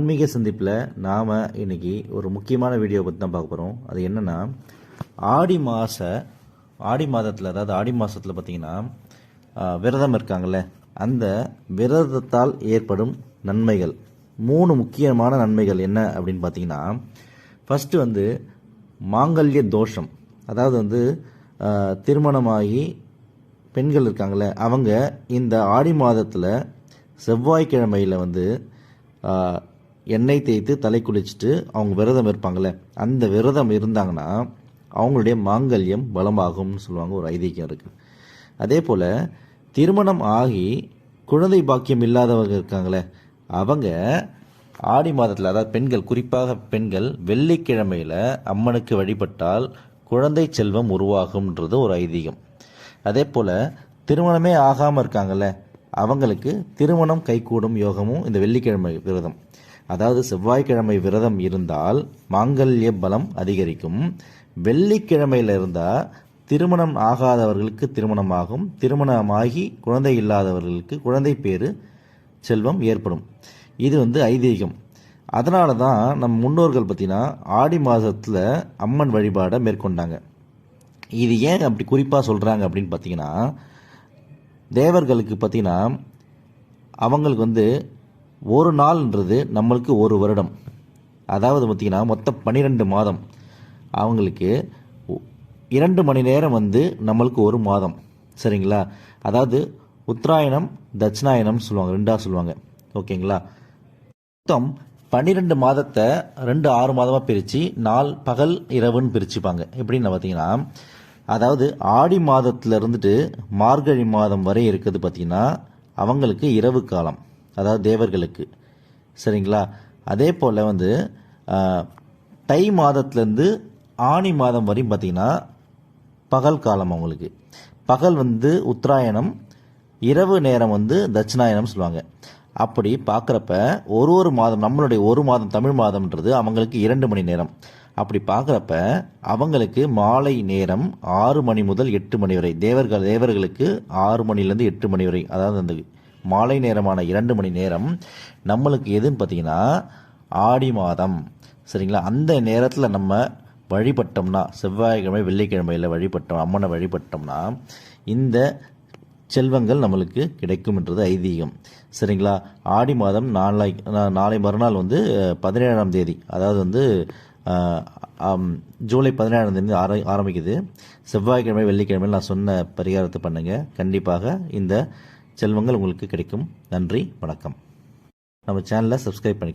ஆன்மீக சந்திப்பில் நாம் இன்றைக்கி ஒரு முக்கியமான வீடியோ பற்றி தான் பார்க்க போகிறோம் அது என்னென்னா ஆடி மாத ஆடி மாதத்தில் அதாவது ஆடி மாதத்தில் பார்த்தீங்கன்னா விரதம் இருக்காங்கல்ல அந்த விரதத்தால் ஏற்படும் நன்மைகள். மூணு முக்கியமான நன்மைகள் என்ன அப்படின்னு பார்த்தீங்கன்னா ஃபஸ்ட்டு வந்து மாங்கல்ய தோஷம். அதாவது வந்து திருமணமாகி பெண்கள் இருக்காங்களே அவங்க இந்த ஆடி மாதத்தில் செவ்வாய்க்கிழமையில் வந்து எண்ணெய் தேய்த்து தலை குளிச்சுட்டு அவங்க விரதம் இருப்பாங்களே அந்த விரதம் இருந்தாங்கன்னா அவங்களுடைய மாங்கல்யம் பலமாகும்னு சொல்லுவாங்க ஒரு ஐதீகம் இருக்குது அதே போல் திருமணம் ஆகி குழந்தை பாக்கியம் இல்லாதவங்க இருக்காங்களே அவங்க ஆடி மாதத்தில் அதாவது பெண்கள் குறிப்பாக பெண்கள் வெள்ளிக்கிழமையில் அம்மனுக்கு வழிபட்டால் குழந்தை செல்வம் உருவாகும்ன்றது ஒரு ஐதீகம். அதே போல் திருமணமே ஆகாமல் இருக்காங்கள்ல அவங்களுக்கு திருமணம் கைகூடும் யோகமும் இந்த வெள்ளிக்கிழமை விரதம். அதாவது செவ்வாய்க்கிழமை விரதம் இருந்தால் மாங்கல்ய பலம் அதிகரிக்கும். வெள்ளிக்கிழமையில் இருந்தால் திருமணம் ஆகாதவர்களுக்கு திருமணமாகும். திருமணமாகி குழந்தை இல்லாதவர்களுக்கு குழந்தை பேரு செல்வம் ஏற்படும். இது வந்து ஐதீகம். அதனால தான் நம் முன்னோர்கள் பார்த்தீங்கன்னா ஆடி மாதத்தில் அம்மன் வழிபாடை மேற்கொண்டாங்க. இது ஏன் அப்படி குறிப்பாக சொல்கிறாங்க அப்படின்னு பார்த்தீங்கன்னா தேவர்களுக்கு பார்த்தீங்கன்னா அவங்களுக்கு வந்து ஒரு நாள்ன்றது நம்மளுக்கு ஒரு வருடம். அதாவது பார்த்தீங்கன்னா மொத்தம் பன்னிரெண்டு மாதம். அவங்களுக்கு இரண்டு மணி நேரம் வந்து நம்மளுக்கு ஒரு மாதம். சரிங்களா? அதாவது உத்தராயணம் தட்சிணாயனம் சொல்லுவாங்க ரெண்டாக சொல்லுவாங்க. ஓகேங்களா? மொத்தம் பன்னிரெண்டு மாதத்தை ரெண்டு ஆறு மாதமாக பிரித்து நாள் பகல் இரவுன்னு பிரிச்சுப்பாங்க. எப்படின்னு பார்த்தீங்கன்னா அதாவது ஆடி மாதத்துல இருந்துட்டு மார்கழி மாதம் வரை இருக்கிறது பார்த்தீங்கன்னா அவங்களுக்கு இரவு காலம். அதாவது தேவர்களுக்கு. சரிங்களா? அதே போல் வந்து தை மாதத்துலேருந்து ஆனி மாதம் வரையும் பார்த்தீங்கன்னா பகல் காலம் அவங்களுக்கு. பகல் வந்து உத்தராயணம் இரவு நேரம் வந்து தட்சிணாயனம் சொல்லுவாங்க. அப்படி பார்க்குறப்ப ஒரு ஒரு மாதம் நம்மளுடைய ஒரு மாதம் தமிழ் மாதம்ன்றது அவங்களுக்கு இரண்டு மணி நேரம். அப்படி பார்க்குறப்ப அவங்களுக்கு மாலை நேரம் ஆறு மணி முதல் எட்டு மணி வரை. தேவர்கள் தேவர்களுக்கு ஆறு மணிலேருந்து எட்டு மணி வரை. அதாவது அந்த மாலை நேரமான இரண்டு மணி நேரம் நம்மளுக்கு எதுன்னு பார்த்தீங்கன்னா ஆடி மாதம். சரிங்களா? அந்த நேரத்தில் நம்ம வழிபட்டோம்னா செவ்வாய்க்கிழமை வெள்ளிக்கிழமையில் வழிபட்டோம் அம்மனை வழிபட்டோம்னா இந்த செல்வங்கள் நம்மளுக்கு கிடைக்கும்ன்றது ஐதீகம். சரிங்களா? ஆடி மாதம் நாளை நாளை மறுநாள் வந்து பதினேழாம் தேதி. அதாவது வந்து ஜூலை பதினேழாம் தேதி ஆர ஆரம்பிக்குது. செவ்வாய்க்கிழமை வெள்ளிக்கிழமை நான் சொன்ன பரிகாரத்தை பண்ணுங்கள் கண்டிப்பாக இந்த செல்வங்கள் உங்களுக்கு கிடைக்கும். நன்றி வணக்கம். நம்ம சேனலை சப்ஸ்கிரைப் பண்ணிக்கோங்க.